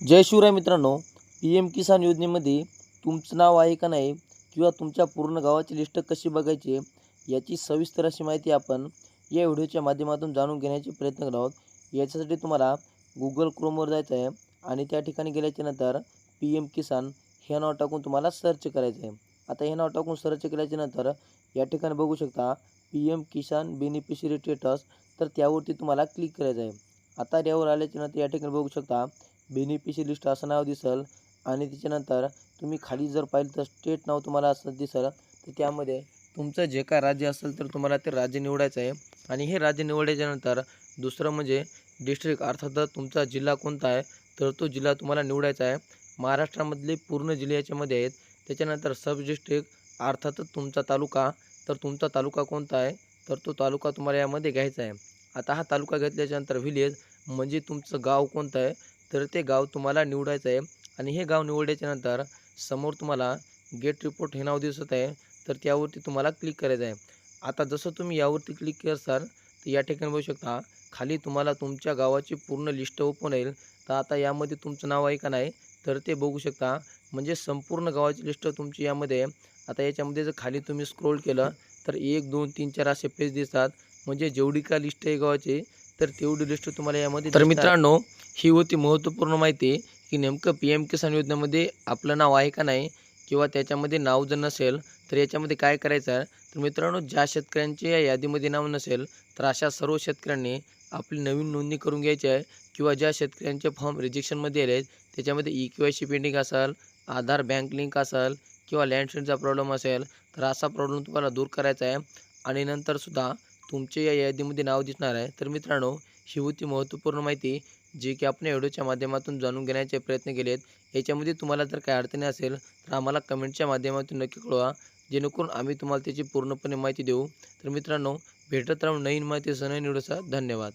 जय शिवराय मित्रांनो P M किसान योजनेमध्ये तुमचं नाव आहे का नाही किंवा तुमच्या पूर्ण गावाची लिस्ट कशी बघायची याची सविस्तर अशी माहिती आपण या व्हिडिओच्या माध्यमातून जाणून घेण्याचे प्रयत्न करत आहोत. याच्यासाठी तुम्हाला गुगल क्रोमवर जायचं आहे आणि त्या ठिकाणी गेल्याच्यानंतर पी एम किसान हे नाव टाकून तुम्हाला सर्च करायचं आहे. आता हे नाव टाकून सर्च केल्याच्यानंतर या ठिकाणी बघू शकता P M Kisan beneficiary status तर त्यावरती तुम्हाला क्लिक करायचं आहे. आता यावर आल्याच्यानंतर या ठिकाणी बघू शकता बेनिफिशरी लिस्ट असं नाव दिसेल आणि त्याच्यानंतर तुम्ही खाली जर पाहिलं तर स्टेट नाव तुम्हाला असं दिसेल. तर त्यामध्ये तुमचं जे काय राज्य असेल तर तुम्हाला ते राज्य निवडायचं आहे. आणि हे राज्य निवडल्याच्यानंतर दुसरं म्हणजे डिस्ट्रिक्ट अर्थात तुमचा जिल्हा कोणता आहे तर तो जिल्हा तुम्हाला निवडायचा आहे. महाराष्ट्रामधले पूर्ण जिल्हे याच्यामध्ये आहेत. त्याच्यानंतर सब डिस्ट्रिक्ट अर्थातच तुमचा तालुका तर तुमचा तालुका कोणता आहे तर तो तालुका तुम्हाला यामध्ये घ्यायचा आहे. आता हा तालुका घेतल्याच्यानंतर विलेज म्हणजे तुमचं गाव कोणतं आहे तर ते गाव तुम्हाला निवडायचं आहे आणि हे गाव निवडल्याच्यानंतर समोर तुम्हाला गेट रिपोर्ट हे नाव दिसत आहे. तर त्यावरती तुम्हाला क्लिक करायचं आहे. आता जसं तुम्ही यावरती क्लिक करसाल तर या ठिकाणी बघू शकता खाली तुम्हाला तुमच्या गावाची पूर्ण लिस्ट ओपन होईल. तर आता यामध्ये तुमचं नाव आहे का नाही तर ते बघू शकता. म्हणजे संपूर्ण गावाची लिस्ट तुमची यामध्ये. आता याच्यामध्ये जर खाली तुम्ही स्क्रोल केलं तर एक दोन तीन चार असे पेज दिसतात. म्हणजे जेवढी का लिस्ट आहे गावाची तर तेवढी लिस्ट तुम्हाला यामध्ये तर मित्रांनो ही होती महत्त्वपूर्ण माहिती की नेमकं पी एम किसान योजनेमध्ये आपलं नाव आहे का नाही किंवा त्याच्यामध्ये नाव जर नसेल तर याच्यामध्ये काय करायचं आहे? तर मित्रांनो ज्या शेतकऱ्यांचे या यादीमध्ये नाव नसेल तर अशा सर्व शेतकऱ्यांनी आपली नवीन नोंदणी करून घ्यायची आहे किंवा ज्या शेतकऱ्यांचे फॉर्म रिजेक्शनमध्ये आले आहेत त्याच्यामध्ये E K Y C pending असेल आधार बँक लिंक असेल किंवा लँडसेटचा प्रॉब्लेम असेल तर असा प्रॉब्लेम तुम्हाला दूर करायचा आहे. आणि नंतरसुद्धा तुमचे या यादीमध्ये नाव दिसणार आहे. तर मित्रांनो ही होती महत्त्वपूर्ण माहिती जी की आपण व्हिडिओच्या माध्यमातून जाणून घेण्याचे प्रयत्न केले आहेत याच्यामध्ये तुम्हाला जर काही अडचणी असेल तर आम्हाला कमेंटच्या माध्यमातून नक्की कळवा. जेणेकरून आम्ही तुम्हाला त्याची पूर्णपणे माहिती देऊ. तर मित्रांनो भेटत राहून नवीन माहिती सण निवडसा धन्यवाद.